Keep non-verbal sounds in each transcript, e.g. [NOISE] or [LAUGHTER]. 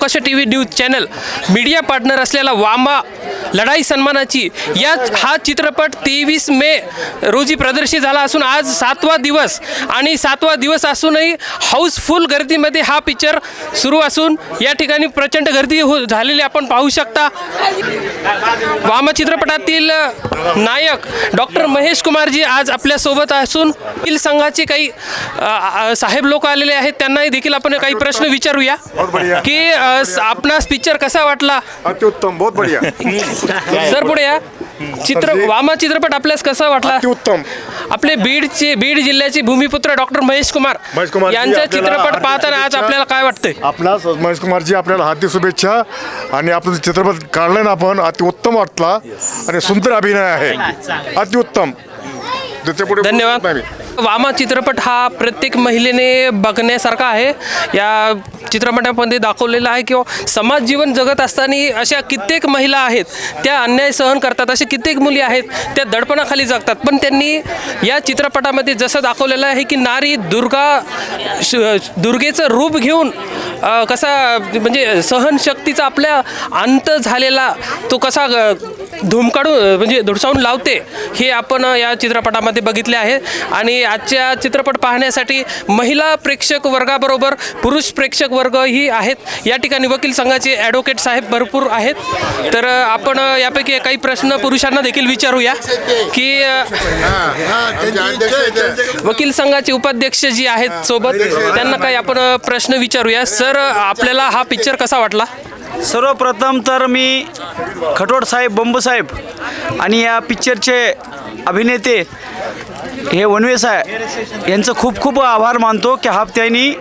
चौकशा T V news channel. Media partner असलेला वामा लढाई सन्मानाची. या हा चित्रपट तेवीस मे रोजी प्रदर्शित झाला असून आज सातवा दिवस आणि सातवा दिवस असूनही हाऊसफुल गर्दीमध्ये हा पिक्चर सुरू असून या ठिकाणी प्रचंड गर्दी हो झालेली आपण पाहू शकता. वामा चित्रपटातील नायक डॉक्टर महेश कुमारजी आज आपल्यासोबत असून वकील संघाचे काही साहेब लोक आलेले आहेत. त्यांनाही देखील आपण काही प्रश्न विचारूया. की आपणास पिक्चर कसा वाटला? अत्युत्तम बहुत बढ़िया. [LAUGHS] सर पुढे या. चित्र. वामा चित्रपट आपल्यास कसा वाटला? अत्युत्तम आपले बीडचे बीड जिल्ह्याचे भूमिपुत्र डॉक्टर महेश कुमार महेश कुमारजी, यांचा आपल्याला चित्रपट हार्दिक पाहताना आज शुभेच्छा. आपल्याला काय वाटतंय? आपला महेश कुमारजी आपल्याला हार्दिक शुभेच्छा. आणि आपला जो चित्रपट काढलाय ना आपण अतिउत्तम वाटला. आणि सुंदर अभिनय आहे. अतिउत्तम. धन्यवाद. नाही. वामा चित्रपट हा प्रत्येक महिलेने बघण्यासारखा आहे. या चित्रपटामध्ये दाखवलेला आहे किंवा समाज जीवन जगत असताना अशा कित्येक महिला आहेत त्या अन्याय सहन करतात अशा कित्येक मुली आहेत त्या दडपणाखाली जगतात. पण त्यांनी या चित्रपटामध्ये जसं दाखवलेलं आहे की नारी दुर्गा श- दुर्गेचं रूप घेऊन कसा म्हणजे सहनशक्तीचा आपल्या अंत झालेला तो कसा अ, धुमकाडून म्हणजे धुडसावून लावते हे आपण या चित्रपटामध्ये बघितले आहे. आणि आजच्या चित्रपट पाहण्यासाठी महिला प्रेक्षक वर्गाबरोबर पुरुष प्रेक्षक वर्गही आहेत. या ठिकाणी वकील संघाचे ॲडव्होकेट साहेब भरपूर आहेत. तर आपण यापैकी काही प्रश्न पुरुषांना देखील विचारूया की वकील संघाचे उपाध्यक्ष जी आहेत सोबत त्यांना काही आपण प्रश्न विचारूया. सर आपल्याला हा पिक्चर कसा वाटला? सर्वप्रथम तर मी खटोड साहेब बंबूसाहेब आणि या पिक्चरचे अभिनेते हे वनवे साहेब यांचं खूप खूप आभार मानतो की हा त्यांनी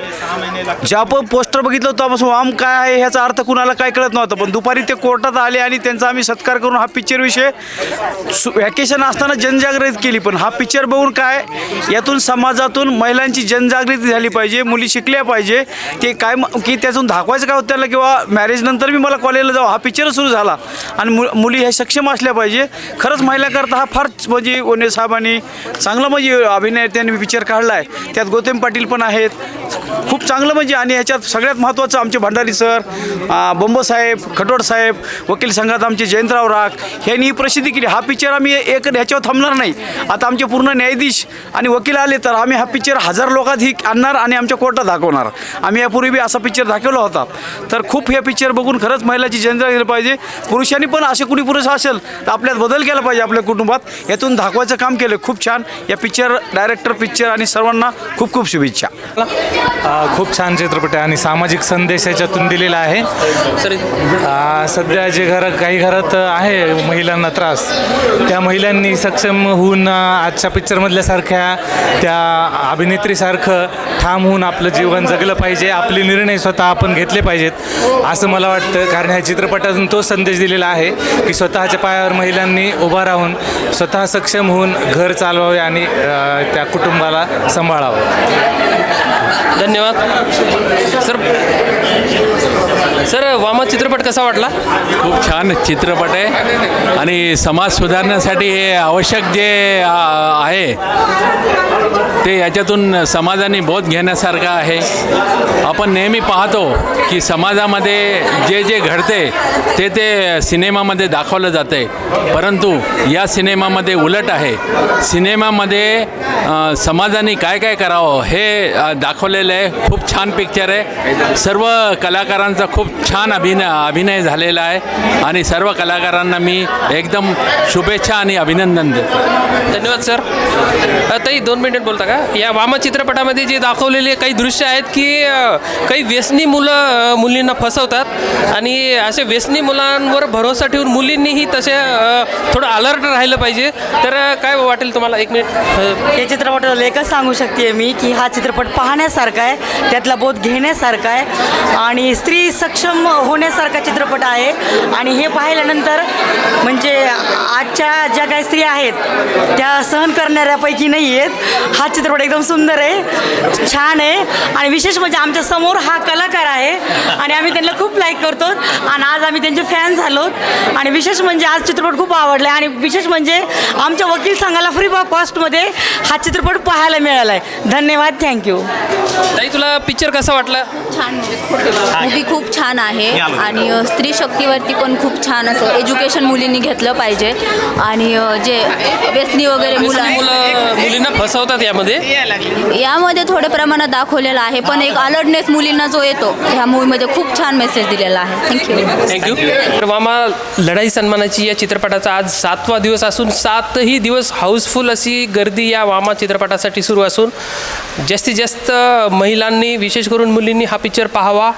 ज्या पण पोस्टर बघितलं होतं तेव्हापासून वाम काय आहे ह्याचा अर्थ कुणाला काय कळत नव्हतं. पण दुपारी ते कोर्टात आले आणि त्यांचा आम्ही सत्कार करून हा पिक्चर विषय व्हॅकेशन असताना जनजागृती केली. पण हा पिक्चर बघून काय यातून समाजातून महिलांची जनजागृती झाली पाहिजे मुली शिकल्या पाहिजे. की काय की त्यातून दाखवायचं काय होतं त्याला किंवा मॅरेजनंतर मी मला कॉलेजला जाऊ हा पिक्चर सुरू झाला. आणि मु मुली ह्या सक्षम असल्या पाहिजे. खरंच महिलाकरता हा फार म्हणजे वने साहेबांनी चांगला म्हणजे अभिनेत्यांनी पिक्चर काढला आहे त्यात गौतम पाटील पण आहेत. खूप चांगलं म्हणजे आणि याच्यात सगळ्यात महत्त्वाचं आमचे भंडारी सर बंब साहेब खटोड साहेब वकील संघात आमचे जयंतराव राख ह्यांनी ही प्रसिद्धी केली. हा पिक्चर आम्ही एक ह्याच्यावर थांबणार नाही. आता आमचे पूर्ण न्यायाधीश आणि वकील आले तर आम्ही हा पिक्चर हजार लोकात ही आणणार आणि आमच्या कोर्टात दाखवणार. आम्ही यापूर्वी बी असा पिक्चर दाखवला होता. तर खूप हे पिक्चर बघून खरंच महिलाची जनता गेलं पाहिजे. पुरुषांनी पण असे कुणी पुरुष असेल तर आपल्यात बदल केला पाहिजे आपल्या कुटुंबात. यातून दाखवायचं काम केलं. खूप छान. या पिक्चर डायरेक्टर पिक्चर आणि सर्वांना खूप खूप शुभेच्छा. खूप छान चित्रपट आहे आणि सामाजिक संदेश याच्यातून दिलेला आहे. सर सध्या जे घर काही घरात आहे महिलांना त्रास त्या महिलांनी सक्षम होऊन आजच्या पिक्चरमधल्यासारख्या त्या अभिनेत्रीसारखं ठाम होऊन आपलं जीवन जगलं पाहिजे आपले निर्णय स्वतः आपण घेतले पाहिजेत असं मला वाटतं. कारण ह्या चित्रपटातून तो संदेश दिलेला आहे की स्वतःच्या पायावर महिलांनी उभा राहून स्वतः सक्षम होऊन घर चालवावे आणि त्या कुटुंबाला सांभाळावं. धन्यवाद. सर सर वामा चित्रपट कसा वाटला? खूप छान चित्रपट आहे. आणि समाज सुधारण्यासाठी हे आवश्यक जे आहे ते याच्यातून समाजाने बोध घेण्यासारखं आहे. आपण नेहमी पाहतो की समाजामध्ये जे जे घडते ते ते सिनेमामध्ये दाखवलं जाते परंतु या सिनेमामध्ये उलट आहे. सिनेमामध्ये समाजाने काय काय करावं हे दाखवलेलं आहे. खूप छान पिक्चर आहे. सर्व कलाकारांचा खूप छान अभिनय अभिनय झालेला आहे. आणि सर्व कलाकारांना मी एकदम शुभेच्छा आणि अभिनंदन देतो. धन्यवाद सर. अ, ताई दोन मिनिट बोलता का? या वाम चित्रपटामध्ये जे दाखवलेले काही दृश्य आहेत की काही व्यसनी मुलं मुलींना फसवतात आणि असे व्यसनी मुलांवर भरोसा ठेवून मुलींनीही तसे थोडं अलर्ट राहिलं पाहिजे. तर काय वाटेल तुम्हाला? एक मिनिट या चित्रपटाला एकच सांगू शकते मी की हा चित्रपट पाहण्यासारखा आहे त्यातला बोध घेण्यासारखा आहे आणि स्त्री सक्षम होण्यासारखा चित्रपट आहे. आणि हे पाहिल्यानंतर म्हणजे आजच्या ज्या काही स्त्रिया आहेत त्या सहन करणाऱ्यापैकी नाही आहेत हा चित्रपट एकदम सुंदर आहे छान आहे. आणि विशेष म्हणजे आमच्यासमोर हा कलाकार आहे आणि आम्ही त्यांना खूप लाईक करतो आणि आज आम्ही त्यांचे फॅन झालो. आणि विशेष म्हणजे आज चित्रपट खूप आवडला आणि विशेष म्हणजे आमच्या वकील संघाला फ्री बॉ कॉस्टमध्ये हा चित्रपट पाहायला मिळाला आहे धन्यवाद थँक्यू ताई तुला पिक्चर कसा वाटला? छान मूवी खूप छान आहे. आणि स्त्री शक्तीवरती पण खूप छान असं एज्युकेशन मुलींनी घेतलं पाहिजे. आणि जे व्यसनी वगैरे मुलं मुलींना फसवतात यामध्ये? यामध्ये थोड्या प्रमाणात दाखवलेलं आहे पण एक अलर्टनेस मुलींना जो येतो ह्या मूवीमध्ये खूप छान मेसेज दिलेला आहे. थँक्यू थँक्यू तर मामा लढाई सन्मानाची या चित्रपटाचा आज सातवा दिवस असून सातही दिवस हाऊसफुल अशी गर्दी या वामा चित्रपटासाठी सुरू असून जास्तीत जास्त महिलांनी विशेष करून मुलींनी हा पिक्चर पाहावा.